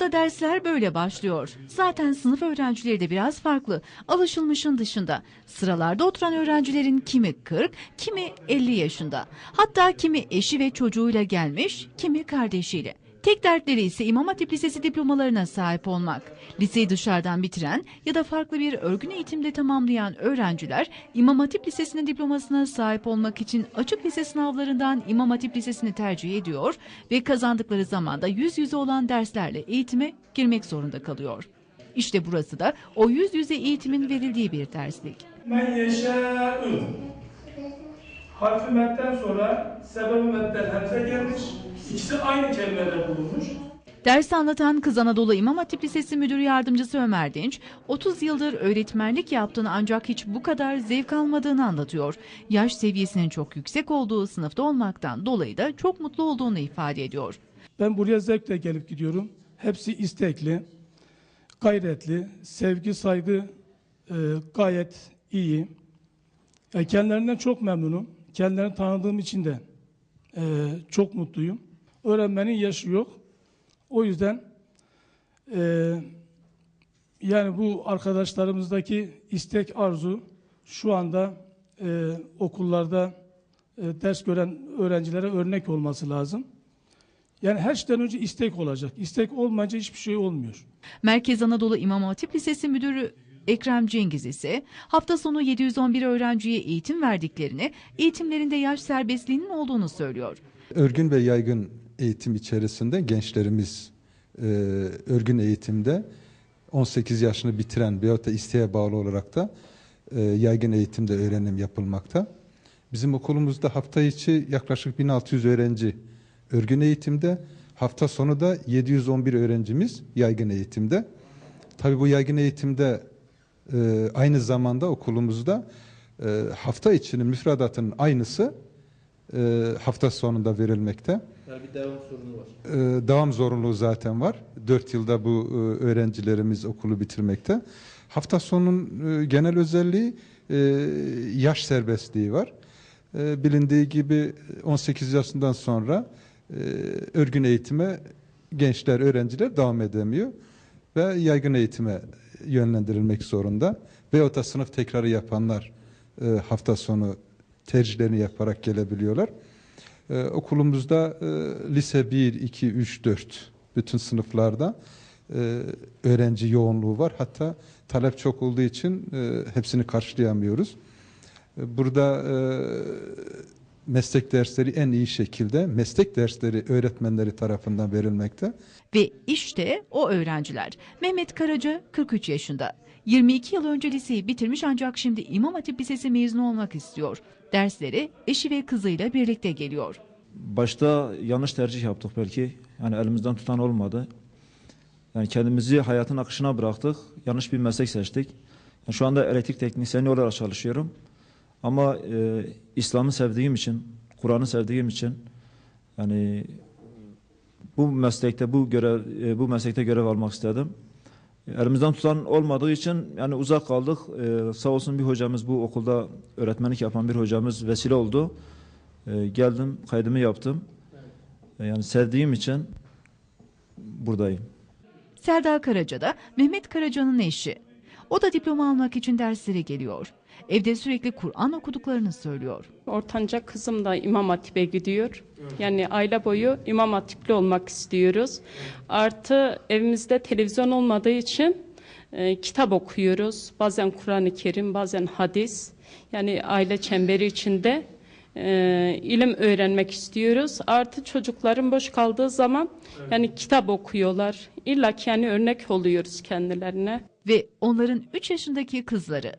Burada dersler böyle başlıyor. Zaten sınıf öğrencileri de biraz farklı. Alışılmışın dışında. Sıralarda oturan öğrencilerin kimi 40, kimi 50 yaşında. Hatta kimi eşi ve çocuğuyla gelmiş, kimi kardeşiyle. Tek dertleri ise İmam Hatip Lisesi diplomalarına sahip olmak. Liseyi dışarıdan bitiren ya da farklı bir örgün eğitimde tamamlayan öğrenciler İmam Hatip Lisesi'nin diplomasına sahip olmak için açık lise sınavlarından İmam Hatip Lisesi'ni tercih ediyor ve kazandıkları zamanda yüz yüze olan derslerle eğitime girmek zorunda kalıyor. İşte burası da o yüz yüze eğitimin verildiği bir derslik. Harfi metten sonra sebep metten hemze gelmiş. İkisi aynı kelimede bulunmuş. Dersi anlatan Kız Anadolu İmam Hatip Lisesi Müdür Yardımcısı Ömer Dinç, 30 yıldır öğretmenlik yaptığını ancak hiç bu kadar zevk almadığını anlatıyor. Yaş seviyesinin çok yüksek olduğu sınıfta olmaktan dolayı da çok mutlu olduğunu ifade ediyor. Ben buraya zevkle gelip gidiyorum. Hepsi istekli, gayretli, sevgi, saygı e, gayet iyi. E, kendilerinden çok memnunum. Kendilerini tanıdığım için de e, çok mutluyum. Öğrenmenin yaşı yok. O yüzden e, yani bu arkadaşlarımızdaki istek arzu şu anda e, okullarda e, ders gören öğrencilere örnek olması lazım. Yani her şeyden önce istek olacak. İstek olmayınca hiçbir şey olmuyor. Merkez Anadolu İmam Hatip Lisesi Müdürü Ekrem Cengiz ise hafta sonu 711 öğrenciye eğitim verdiklerini, eğitimlerinde yaş serbestliğinin olduğunu söylüyor. Örgün ve yaygın eğitim içerisinde gençlerimiz e, örgün eğitimde 18 yaşını bitiren veyahut da isteğe bağlı olarak da e, yaygın eğitimde öğrenim yapılmakta. Bizim okulumuzda hafta içi yaklaşık 1600 öğrenci örgün eğitimde, hafta sonu da 711 öğrencimiz yaygın eğitimde. Tabii bu yaygın eğitimde e, aynı zamanda okulumuzda e, hafta içinin müfredatının aynısı e, hafta sonunda verilmekte. Yani bir devam sorunu var. Ee, devam zorunluluğu zaten var. 4 yılda bu e, öğrencilerimiz okulu bitirmekte. Hafta sonunun e, genel özelliği e, yaş serbestliği var. E, Bilindiği gibi 18 yaşından sonra e, örgün eğitime gençler, öğrenciler devam edemiyor ve yaygın eğitime yönlendirilmek zorunda. Veyahut da sınıf tekrarı yapanlar e, hafta sonu tercihlerini yaparak gelebiliyorlar. Ee, okulumuzda e, lise 1, 2, 3, 4 bütün sınıflarda e, öğrenci yoğunluğu var. Hatta talep çok olduğu için e, hepsini karşılayamıyoruz. E, Burada e, meslek dersleri en iyi şekilde meslek dersleri öğretmenleri tarafından verilmekte. Ve işte o öğrenciler. Mehmet Karaca 43 yaşında. 22 yıl önce liseyi bitirmiş ancak şimdi İmam Hatip Lisesi mezunu olmak istiyor. Dersleri eşi ve kızıyla birlikte geliyor. Başta yanlış tercih yaptık belki. Yani elimizden tutan olmadı. Yani kendimizi hayatın akışına bıraktık. Yanlış bir meslek seçtik. Yani şu anda elektrik teknisyeni olarak çalışıyorum. Ama e, İslam'ı sevdiğim için, Kur'an'ı sevdiğim için yani bu meslekte bu görev e, bu meslekte görev almak istedim. Elimizden tutan olmadığı için yani uzak kaldık. Ee, sağ olsun bir hocamız bu okulda öğretmenlik yapan bir hocamız vesile oldu. Ee, geldim kaydımı yaptım. Ee, yani sevdiğim için buradayım. Selda Karaca da Mehmet Karaca'nın eşi. O da diploma almak için derslere geliyor. Evde sürekli Kur'an okuduklarını söylüyor. Ortanca kızım da İmam Hatip'e gidiyor. Yani aile boyu İmam Hatipli olmak istiyoruz. Artı evimizde televizyon olmadığı için e, kitap okuyoruz. Bazen Kur'an-ı Kerim, bazen hadis. Yani aile çemberi içinde e, ilim öğrenmek istiyoruz. Artı çocukların boş kaldığı zaman yani kitap okuyorlar. İlla ki yani örnek oluyoruz kendilerine. Ve onların 3 yaşındaki kızları.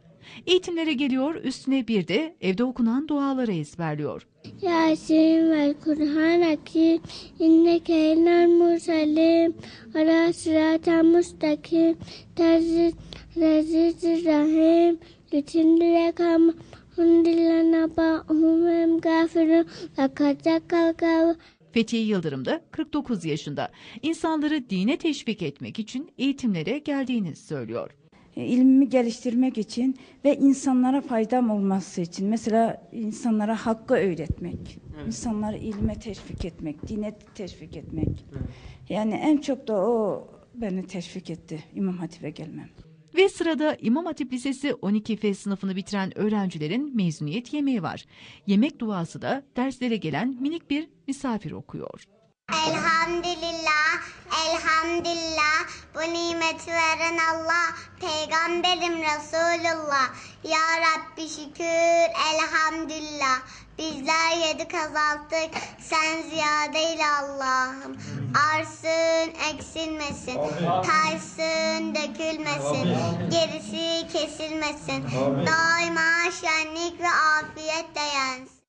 Eğitimlere geliyor üstüne bir de evde okunan duaları ezberliyor. Yasin vel Kur'an Hakim inneke ilal mursalim ala sıraten mustakim terziz reziz rahim lütindire kam Hundilana ba'hum hem gafirun ve kaçakal gav. Fethiye Yıldırım da 49 yaşında. İnsanları dine teşvik etmek için eğitimlere geldiğini söylüyor. E, ilmimi geliştirmek için ve insanlara faydam olması için mesela insanlara hakkı öğretmek, insanları ilme teşvik etmek, dine teşvik etmek. Yani en çok da o beni teşvik etti İmam Hatip'e gelmem. Ve sırada İmam Hatip Lisesi 12F sınıfını bitiren öğrencilerin mezuniyet yemeği var. Yemek duası da derslere gelen minik bir misafir okuyor. Elhamdülillah, elhamdülillah, bu nimeti veren Allah, peygamberim Resulullah. Ya Rabbi şükür, elhamdülillah. Bizler yedik azalttık, sen ziyadeyle Allah'ım. Arsın, eksilmesin, taysın, dökülmesin, gerisi kesilmesin. Daima şenlik ve afiyet de yensin.